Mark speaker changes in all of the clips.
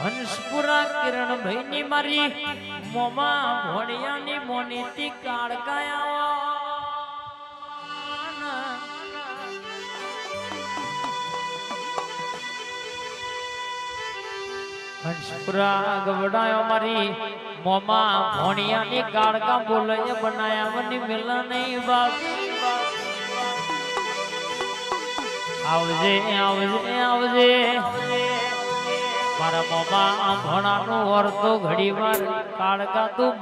Speaker 1: હંસપુરા કિરણ ભાઈ ની મારી મોમા ભોળિયાની મોનીતી કાળકાયા હંસપુરા ગવડાયો મારી મોમા ભોણિયાની કાળકા બોલય બનાયા મની મિલન નહીં બાકી આવજે આવજે આવજે. મારા મોમા ભણાનું વર્તો ઘડી વાર કાળકા તું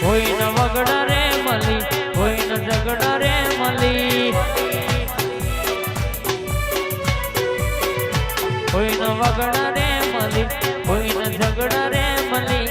Speaker 1: કોઈ ન વગડ વગડ રે મલી કોઈ ન ઝગડ રે મલી.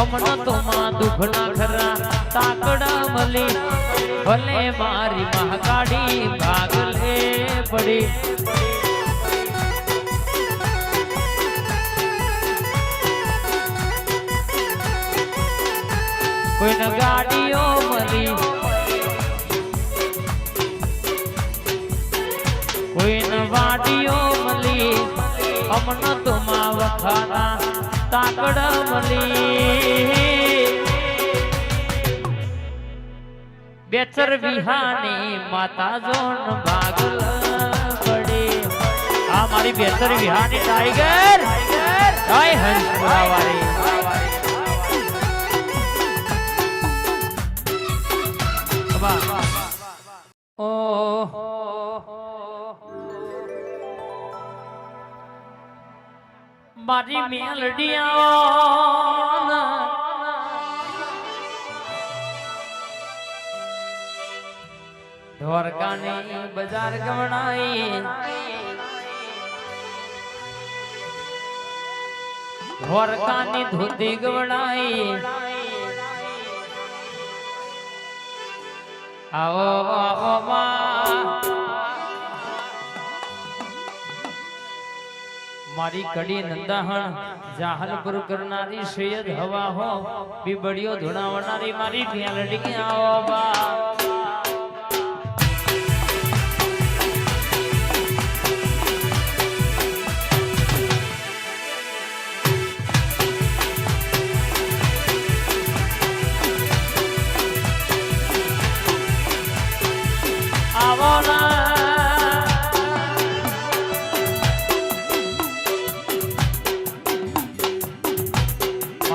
Speaker 1: અમન તો માં દુઃખ ના ખરા તાકડા મલી. ભલે મારી મહાકાળી ભાગ લે પડી. કોઈને ગાડીઓ મળી કોઈને વાડીઓ અમન તુમા વખાના તાકડ મળી બેચર વિહાની માતા જોન ભાગલ પડે. આ મારી બેચર વિહાની ટાઈગર. જય હંસપુરા વાળી મારી મેલડિયા દ્વારકાની બજાર ગવડાઈ દ્વારકાની ધોતી ગવડાઈ આવો આવો માં મારી કડી નંદાહણ જાહલપુર કરનારી સૈયદ હવા હો બીબડીઓ ધુણાવનારી મારી ભેલડી આવો બા.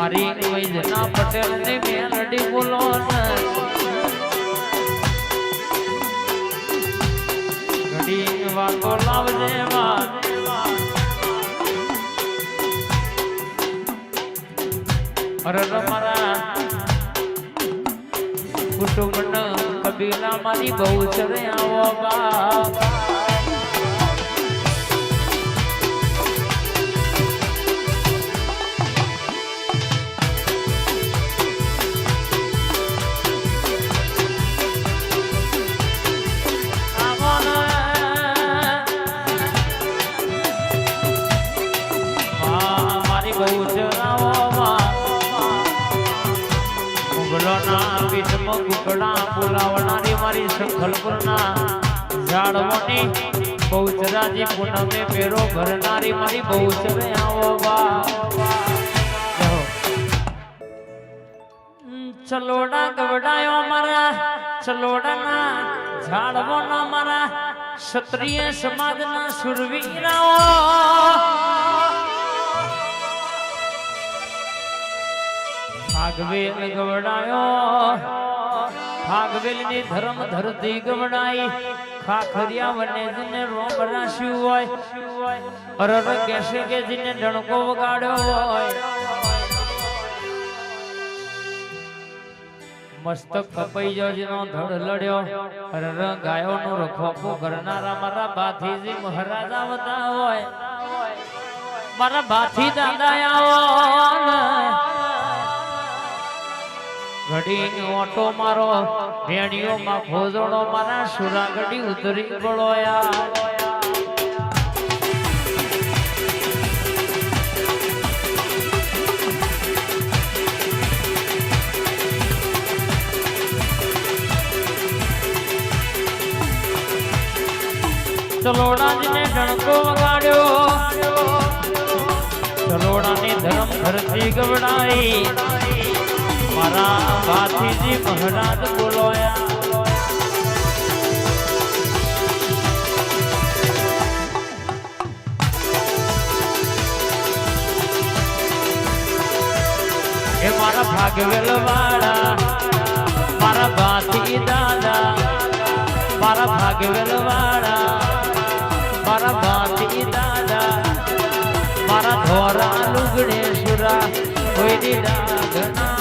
Speaker 1: મારી વૈજના પટેલની મેલડી બોલો ઘડી વાતો લાવજે વાત. અરે મારા કુટુંબ કબીલા મારી બહુ ચરે આવો બા સંખલપુરના ઝાડવોની બહુચરાજી પૂનમે પેરો ભરનારી મારી બહુચરે આવો ચલોડા ગવડાયો મારા, ચલોડાના ઝાડવોના મારા, ક્ષત્રિય સમાજના સુરવીરાઓ. ભાગવેલ ગવડાયો. ધરમ ધર્મ ધરતી ગવડાઈ, ખાખરિયા વને જેને રોમ રાશ્યું હોય, અરર કેશે કે જેને ડણકો વગાડ્યો હોય. મસ્તક કપાઈ જો જેનો ધડ લડ્યો, અરર ગાયો નો રખોપો કરનારા મારા બાથીજી મહારાજા વતા હોય. મારા બાથી દાદા આવો ઘડી ઓટો મારો ભેણીઓમાં ભોજણો મારા સુરા ઘડી ઉતરી પડોયા ચલોડાજીને ડણકો વગાડ્યો. ચલોડાને ધરમ ધરતી ગવડાઈ. મારા ભાતીજી મહારાજ બોલોયા. એ મારા ભાગવેલ વાળા મારા ભાતી દાદા, મારા ભાગવેલ વાળા મારા ભાતી દાદા, મારા ધોરા લુગડે સુરા કોઈ ડાઘના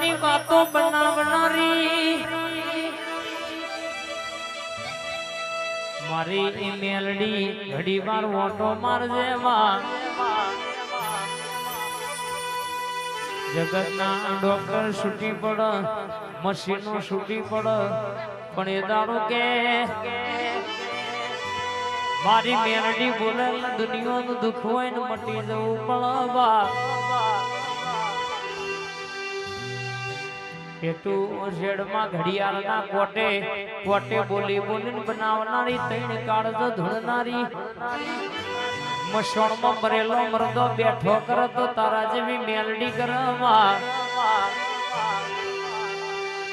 Speaker 1: મલકની વાતો બનાવનારી. મારી ઈ મેલડી ઘડી વાર ઓટો મારજે જગતના ડોક્ટર છૂટી પડ, મશીનો છૂટી પડ, પણ એ દાડો કે, મારી મેલડી બોલે દુનિયાનું દુઃખ હોય ને મટી જવું પણ કે શેડમાં ઘડિયાળના કોટે કોટે બોલી બોલીને બનાવનારી તૈણ કાળજ ધૂળનારી. મસોણમાં મરેલો મરદો બેઠો કર તો તારા જેવી મેલડી કરવા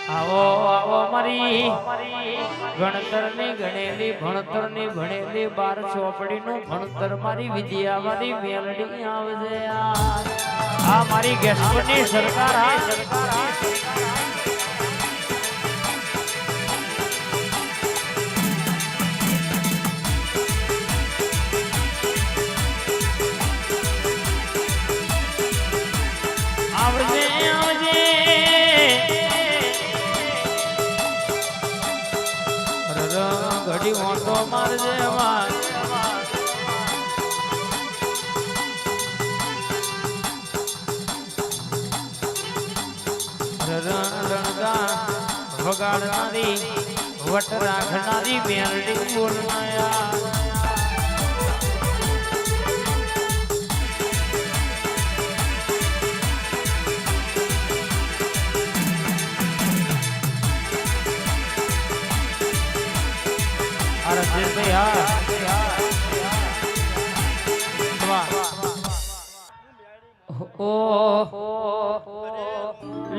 Speaker 1: આવો આવો મારી ગણતરની ગણેલી, ભણતરની ભણેલી, બાર ચોપડીનું ભણતર મારી વિદ્યા મારી મેલડી આવજે આ મારી ગેસ્ટની સરકાર, આ સરકાર. રર રણગા વગાડનારી વટ રાખનારી મેરડી અરે દિલભાઈ હા ઓ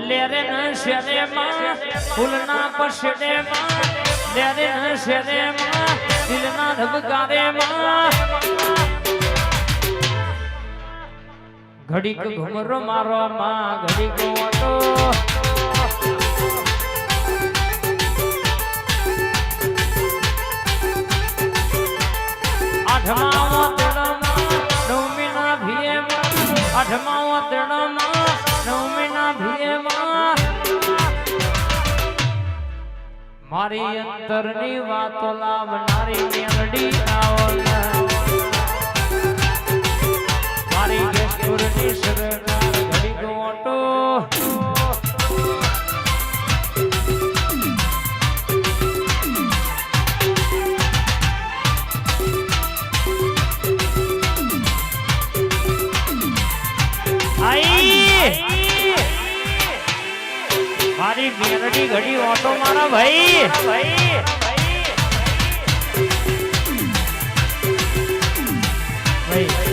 Speaker 1: લેરે ન શેરે માં ફૂલના પછડે માં લેરે ન ઘડીક ઘુમરો મારો માં, ઘડીક ભીએમાં આઠમાવો તેડામાં નવમીના ભીએમાં મારી અંતરની વાતો લાવનારી મેલડી આવો મારી મેરડી ઘડી ઓટો મારા ભાઈ. ભાઈ. ભાઈ.